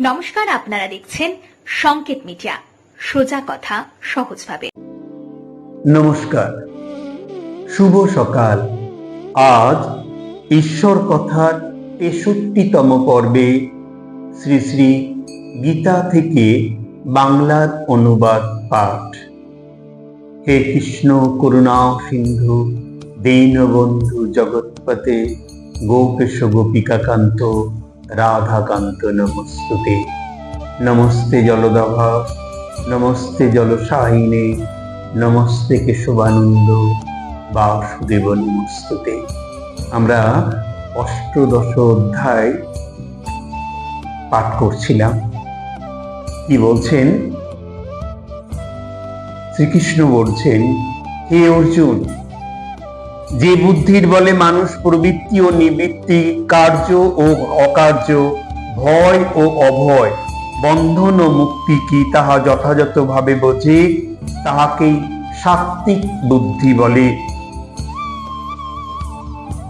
নমস্কার, আপনারা দেখছেন সংকেত মিডিয়া। সোজা কথা, সহজভাবে। নমস্কার। শুভ সকাল। আজ ঈশ্বর কথার তেষট্টিতম পর্বে শ্রী শ্রী গীতা থেকে বাংলার অনুবাদ পাঠ। হে কৃষ্ণ করুণা সিন্ধু, দীনবন্ধু জগৎপতে গোপেশ গোপিকাকান্ত রাধাকান্ত নমস্তুতে নমস্তে জলদভা, নমস্তে জলসাহিনে নমস্তে কেশবানন্দ বাসুদেব নমস্তুতে আমরা অষ্টদশ অধ্যায় পাঠ করছিলাম। কি বলছেন? শ্রীকৃষ্ণ বলছেন, হে অর্জুন যে বুদ্ধির বলে মানুষ প্রবৃত্তি ও নিবৃত্তি, কার্য ও অকার্য, ভয় ও অভয়, বন্ধন ও মুক্তি কি তাহা যথাযথভাবে বোঝে? তাহাকেই সাত্ত্বিক বুদ্ধি বলে।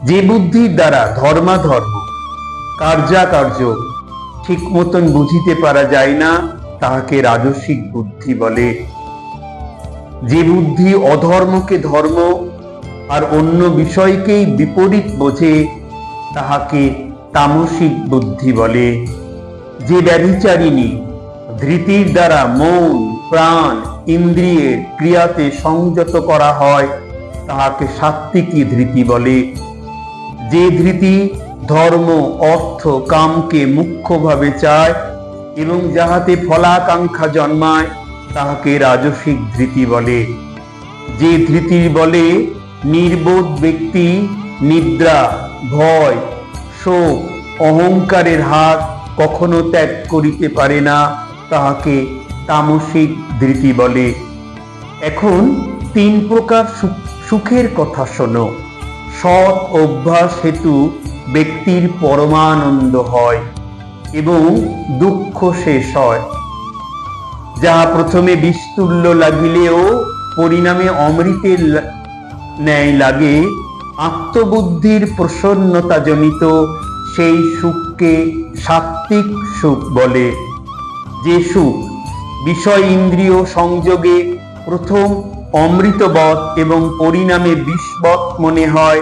যে বুদ্ধির দ্বারা ধর্মাধর্ম, কার্যাকার্য ঠিক মতন বুঝিতে পারা যায় না, তাহাকে রাজসিক বুদ্ধি বলে। যে বুদ্ধি অধর্মকে ধর্ম আর অন্য বিষয়কেই বিপরীত বোঝে, তাহাকে তামসিক বুদ্ধি বলে। যে ব্যভিচারিণী ধৃতির দ্বারা মন, প্রাণ, ইন্দ্রিয়ের ক্রিয়াতে সংযত করা হয়, তাহাকে সাত্ত্বিকী ধৃতি বলে। যে ধৃতি ধর্ম, অর্থ, কামকে মুখ্যভাবে চায় এবং যাহাতে ফলাকাঙ্ক্ষা জন্মায়, তাহাকে রাজসিক ধৃতি বলে। যে ধৃতির বলে নির্বোধ ব্যক্তি, নিদ্রা, ভয়, শোক, অহংকারের হাত কখনো ত্যাগ করিতে পারে না, তাহাকে তামসিক ধৃতি বলে। এখন তিন প্রকার সুখের কথা শোনো। সৎ অভ্যাস হেতু ব্যক্তির পরমানন্দ হয় এবং দুঃখ শেষ হয়। যাহা প্রথমে বিস্তুল্য লাগিলেও পরিণামে অমৃতের ন্যায় লাগে। আত্মবুদ্ধির প্রসন্নতা জনিত, সেই সুখকে সাত্ত্বিক সুখ বলে। যে সুখ বিষয় ইন্দ্রিয় সংযোগে প্রথম অমৃতবৎ এবং পরিণামে বিষবৎ মনে হয়,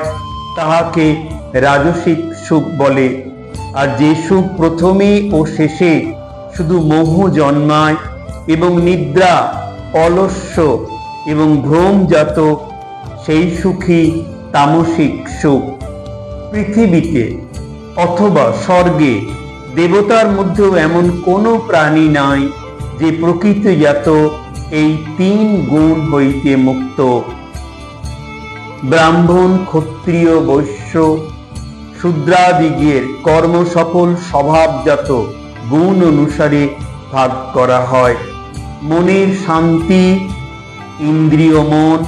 তাহাকে রাজসিক সুখ বলে। আর যে সুখ প্রথমে ও শেষে শুধু মোহ জন্মায় এবং নিদ্রা অলস্য এবং ভ্রমজাত সেই সুখী তামসিক সুখ। পৃথিবীতে অথবা স্বর্গে দেবতার মধ্যেও এমন কোনো প্রাণী নাই যে প্রকৃতিজাত এই তিন গুণ হইতে মুক্ত। ব্রাহ্মণ, ক্ষত্রিয়, বৈশ্য, শূদ্রাদিগের কর্মসফল স্বভাবজাত গুণ অনুসারে ভাগ করা হয়। মনের শান্তি, ইন্দ্রিয় মন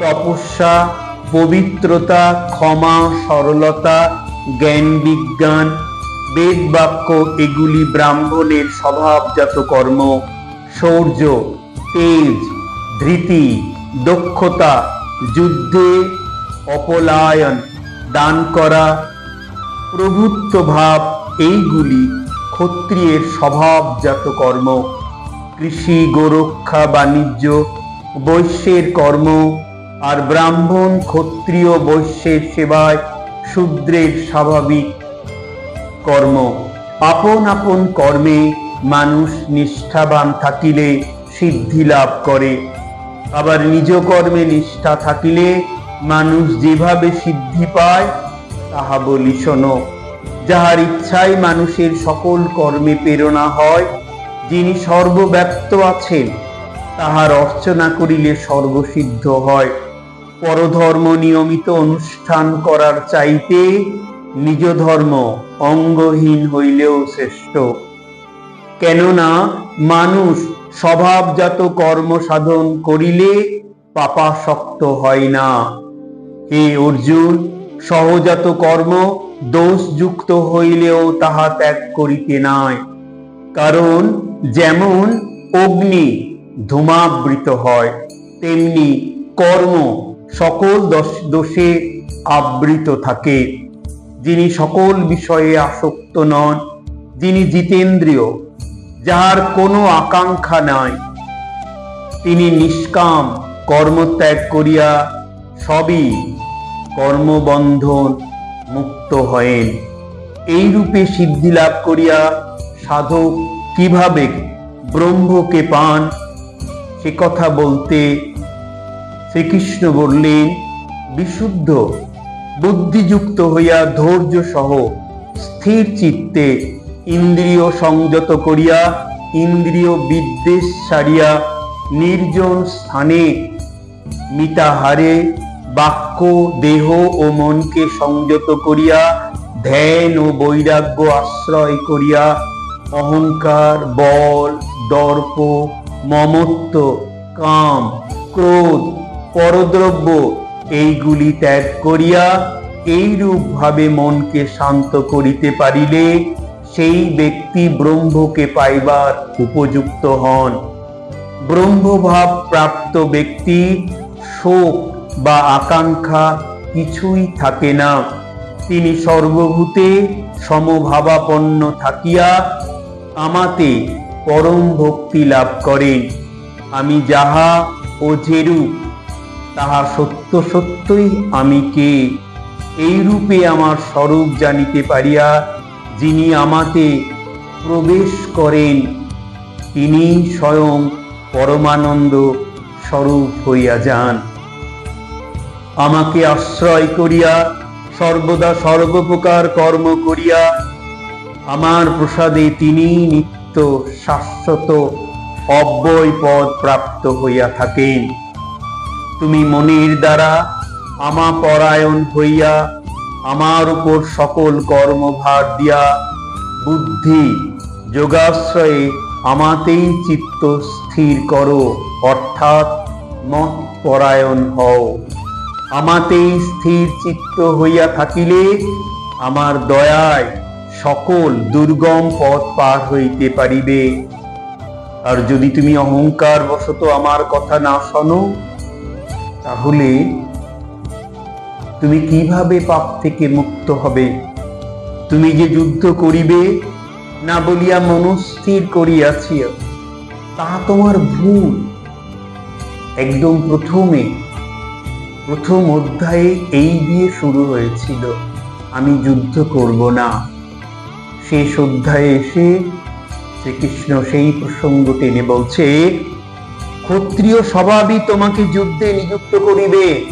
তপস্যা, পবিত্রতা, ক্ষমা, সরলতা, জ্ঞান বিজ্ঞান, বেদ বাক্য, এগুলি ব্রাহ্মণের স্বভাবজাত কর্ম। শৌর্য, তেজ, ধৃতি, দক্ষতা, যুদ্ধে অপলায়ন, দান করা, প্রভুত্ব ভাব, এইগুলি ক্ষত্রিয়ের স্বভাবজাত কর্ম। কৃষি, গোরক্ষা, বাণিজ্য, বৈশ্যের কর্ম আর ব্রাহ্মণ ক্ষত্রিয় বৈশ্যের সেবায় শূদ্রের স্বাভাবিক কর্ম। আপন আপন কর্মে মানুষ নিষ্ঠাবান থাকিলে সিদ্ধি লাভ করে। আবার নিজ কর্মে নিষ্ঠা থাকিলে মানুষ যেভাবে সিদ্ধি পায়, তাহা বলি শোনো। যাহার ইচ্ছায় মানুষের সকল কর্মে প্রেরণা হয়, যিনি সর্বব্যাপ্ত আছেন, তাহার অর্চনা করিলে সর্বসিদ্ধ হয়। পরধর্ম নিয়মিত অনুষ্ঠান করার চাইতে নিজ ধর্ম অঙ্গহীন হইলেও শ্রেষ্ঠ। কেননা মানুষ স্বভাবজাত কর্ম সাধন করিলে পাপাসক্ত হয় না। হে অর্জুন, সহজাত কর্ম দোষযুক্ত হইলেও তাহা ত্যাগ করিতে নাই। কারণ যেমন অগ্নি ধূমাবৃত হয়, তেমনি কর্ম সকল দোষে আবৃত থাকে। যিনি সকল বিষয়ে আসক্ত নন, যিনি জিতেন্দ্রীয় যাহার কোনো আকাঙ্ক্ষা নাই, তিনি নিষ্কাম, কর্মত্যাগ করিয়া সবই কর্মবন্ধন মুক্ত হয়েন। এই রূপে সিদ্ধি লাভ করিয়া সাধক কীভাবে ব্রহ্মকে পান? সে কথা বলতে শ্রীকৃষ্ণ বললেন, বিশুদ্ধ, বুদ্ধিযুক্ত হইয়া ধৈর্য সহ স্থির চিত্তে ইন্দ্রিয় সংযত করিয়া ইন্দ্রিয় বিদ্বেষ সারিয়া নির্জন স্থানে মিতাহারে বাক্য, দেহ ও মনকে সংযত করিয়া ধ্যান ও বৈরাগ্য আশ্রয় করিয়া অহংকার, বল, দর্প, মমত্ব, কাম, ক্রোধ পরদ্রব্য, এইগুলি ত্যাগ করিয়া এইরূপ ভাবে মনকে শান্ত করিতে পারিলে সেই ব্যক্তি ব্রহ্মকে পাইবার উপযুক্ত হন। ব্রহ্মভাব প্রাপ্ত ব্যক্তি শোক বা আকাঙ্ক্ষা কিছুই থাকে না। তিনি সর্বভূতে সমভাবাপন্ন থাকিয়া আমাতে পরম ভক্তি লাভ করেন। আমি যাহা ও যেরূপ তাহা সত্য সত্যই আমি কে? এই রূপে আমার স্বরূপ জানিতে পারিয়া যিনি আমাতে প্রবেশ করেন, তিনি স্বয়ং পরমানন্দ স্বরূপ হইয়া যান। আমাকে আশ্রয় করিয়া, সর্বদা সর্বপ্রকার কর্ম করিয়া, আমার প্রসাদে তিনি নিত্য শাশ্বত অব্যয় পদ প্রাপ্ত হইয়া থাকেন। তুমি মনের দ্বারা আমা পরায়ণ হইয়া আমার উপর সকল কর্মভার দিয়া বুদ্ধি যোগাশ্রয়ে আমাতেই চিত্ত স্থির করো, অর্থাৎ মত পরায়ণ হও। আমাতেই স্থির চিত্ত হইয়া থাকিলে আমার দয়ায় সকল দুর্গম পথ পার হইতে পারিবে। আর যদি তুমি অহংকার বশত আমার কথা না শোনো তাহলে তুমি কীভাবে পাপ থেকে মুক্ত হবে? তুমি যে যুদ্ধ করিবে, না বলিয়া মনস্থির করিয়াছি তাহা তোমার ভুল। একদম প্রথমে, প্রথম অধ্যায়ে এই দিয়ে শুরু হয়েছিল, আমি যুদ্ধ করব না। শেষ অধ্যায়ে এসে শ্রীকৃষ্ণ সেই প্রসঙ্গ টেনে বলছে ক্ষত্রিয় স্বভাবই তোমাকে যুদ্ধে নিযুক্ত করিবে।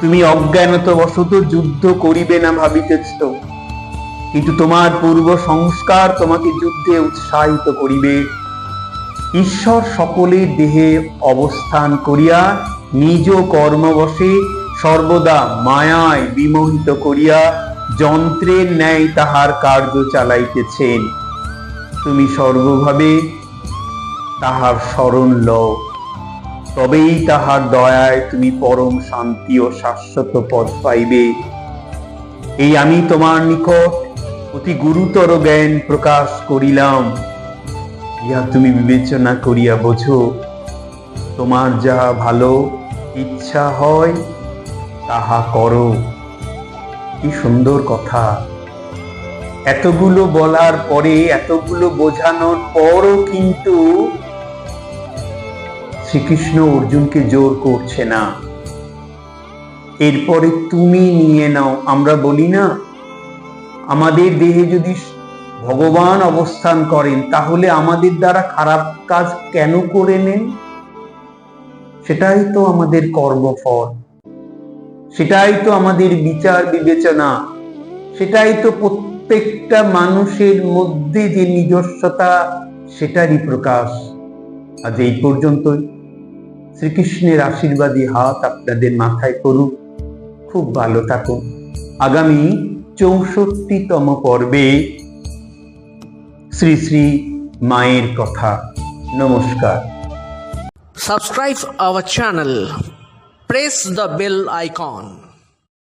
তুমি অজ্ঞানত বশত যুদ্ধ করিবে না ভাবিতেছ। কিন্তু তোমার পূর্ব সংস্কার তোমাকে যুদ্ধে উৎসাহিত করিবে। ঈশ্বর সকলের দেহে অবস্থান করিয়া নিজ কর্মবশে সর্বদা মায়ায় বিমোহিত করিয়া যন্ত্রের ন্যায় তাহার কার্য চালাইতেছেন। তুমি সর্বভাবে তাহার স্মরণ লও। তবেই তাহার দয়ায় তুমি পরম শান্তি ও শাশ্বত পদ পাইবে। এই আমি তোমার নিকট অতি গুরুতর জ্ঞান প্রকাশ করিলাম। ইহা তুমি বিবেচনা করিয়া বোঝো, তোমার যা ভালো ইচ্ছা হয়, তাহা করো। কি সুন্দর কথা। এতগুলো বলার পরে, এতগুলো বোঝানোর পরও কিন্তু শ্রীকৃষ্ণ অর্জুনকে জোর করছে না। এরপরে তুমি নিয়ে নাও, আমরা বলি না, আমাদের দেহে যদি ভগবান অবস্থান করেন, তাহলে আমাদের দ্বারা খারাপ কাজ কেন করে নেন? সেটাই তো আমাদের কর্মফল। সেটাই তো আমাদের বিচার বিবেচনা। সেটাই তো প্রত্যেকটা মানুষের মধ্যে যে নিজস্বতা, সেটারই প্রকাশ। আজ এই পর্যন্তই। শ্রীকৃষ্ণের আশীর্বাদী হাত আপনাদের মাথায় করুক। খুব ভালো থাকুন। আগামী চৌষট্টিতম পর্বে শ্রী শ্রী মায়ের কথা। নমস্কার। Subscribe our channel press the bell icon.